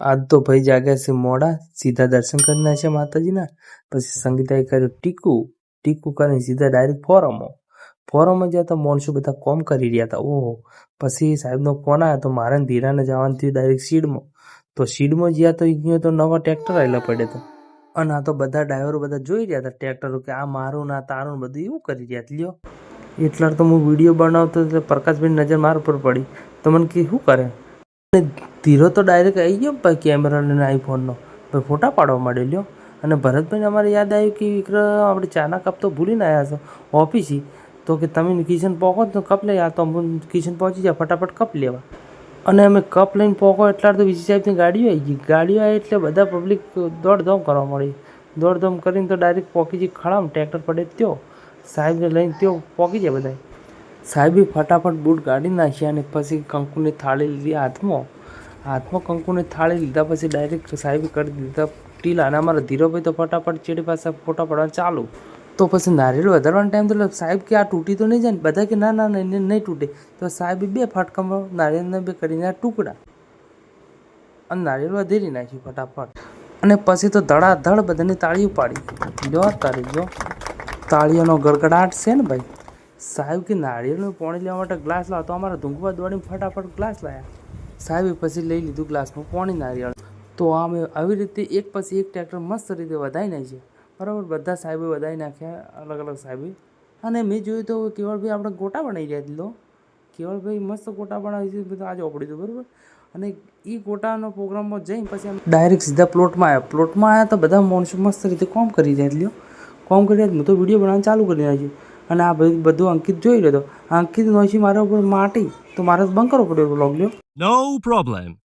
આજ તો ભાઈ જાગ્યા છે મોડા, સીધા દર્શન કરી નાખ્યા માતાજીના. પછી સંગીતાએ કર્યું, ટીકુ ટીકુ કરીને સીધા ડાયરેક્ટ ફોરમો. ફોરમમાં જ્યાં તો માણસો બધા કોમ કરી રહ્યા હતા. ઓહો. પછી સાહેબનો ફોન આવ્યો તો મારે ધીરાને જવાનું થયું ડાયરેક્ટ સીડમાં. તો સીડમાં જ્યાં તો ગયો તો નવા ટ્રેક્ટર આવેલા પડે હતા. અને આ તો બધા ડ્રાઈવરો બધા જોઈ રહ્યા હતા ટ્રેક્ટરો કે આ મારું ના તારું બધું એવું કરી રહ્યા લ્યો. એટલા તો હું વીડિયો બનાવતો એટલે પ્રકાશભાઈ નજર મારા પર પડી. તો મને કે, શું કરે? ધીરો તો ડાયરેક્ટ આવી ગયો ભાઈ કેમેરા અને આઈફોનનો ભાઈ ફોટા પાડવા માંડ્યો લ્યો અને ભરતભાઈને અમારે યાદ આવ્યું કે વિક્રમ, આપણે ચાના કપ તો ભૂલીને આવ્યા છો. ઓફિસી. તો કે તમે કિચન પહોંચો તો કપ લઈ આ તો કિચન પહોંચી જાય ફટાફટ કપ લેવા. અને અમે કપ લઈને પહોંચો એટલા તો બીજી સાહેબની ગાડીઓ આવી ગઈ. ગાડીઓ આવી એટલે બધા પબ્લિક દોડધામ કરવા મળી દોડધામ કરીને તો ડાયરેક્ટ પોકી જઈ ખડામ ટ્રેક્ટર પડે ત્યો. સાહેબને લઈને ત્યો પોકી જાય બધા સાહેબે ફટાફટ બૂટ કાઢી નાખ્યા અને પછી કંકુની થાળી લીધી હાથમાં. હાથમાં કંકુને થાળી લીધા પછી ડાયરેક્ટ સાહેબે કરી દીધા. ટીલા અને અમારા ધીરોભાઈ તો ફટાફટ ચેડી પાસે ફોટા પડવા ચાલુ. તો પછી નારિયેળ વધારવાનો ટાઈમ તો સાહેબ કે આ તૂટી તો નહીં જાય ને? બધા કે ના ના, નહીં નહીં તૂટે. તો સાહેબે બે ફટકામાં નારિયેળને બે કરીને આ ટુકડા અને નારિયેળ વધેરી નાખ્યું ફટાફટ. અને પછી તો ધડાધડ બધાની તાળી ઉપાડી. જો તારી જો. તાળીઓનો ગડગડાટ છે ને ભાઈ. સાહેબ કે નાળિયેરનું પાણી લેવા માટે ગ્લાસ લાવો. તો અમારા ધૂંઘવા દોડીને ફટાફટ ગ્લાસ લાવ્યા સાહેબે પછી લઈ લીધું ગ્લાસમાં પાણી નારિયેળ. તો આમ આવી રીતે એક પછી એક ટ્રેક્ટર મસ્ત રીતે વધાઈ નાખી બરાબર? બધા સાહેબે વધાવી નાખ્યા, અલગ અલગ સાહેબે. અને મેં જોયું તો કેવળભાઈ આપણે ગોટા બનાવી રહ્યા દીધો કેવળભાઈ મસ્ત ગોટા બનાવી છે, બધું આજે ઓપડી દીધું બરાબર? અને એ ગોટાનો પ્રોગ્રામમાં જઈને પછી ડાયરેક્ટ સીધા પ્લોટમાં આવ્યા. પ્લોટમાં આવ્યા તો બધા માણસો મસ્ત રીતે કોમ કરી રહ્યા લ્યો. કોમ કરી રહ્યા હું તો વીડિયો બનાવવાનું ચાલુ કરી નાખ્યું. અને આ બધું બધું અંકિત જોઈ રહ્યો અંકિત નોશી મારા ઉપર માટી. તો મારે બંધ કરવો પડ્યો બ્લોગ લ્યો. નો problem.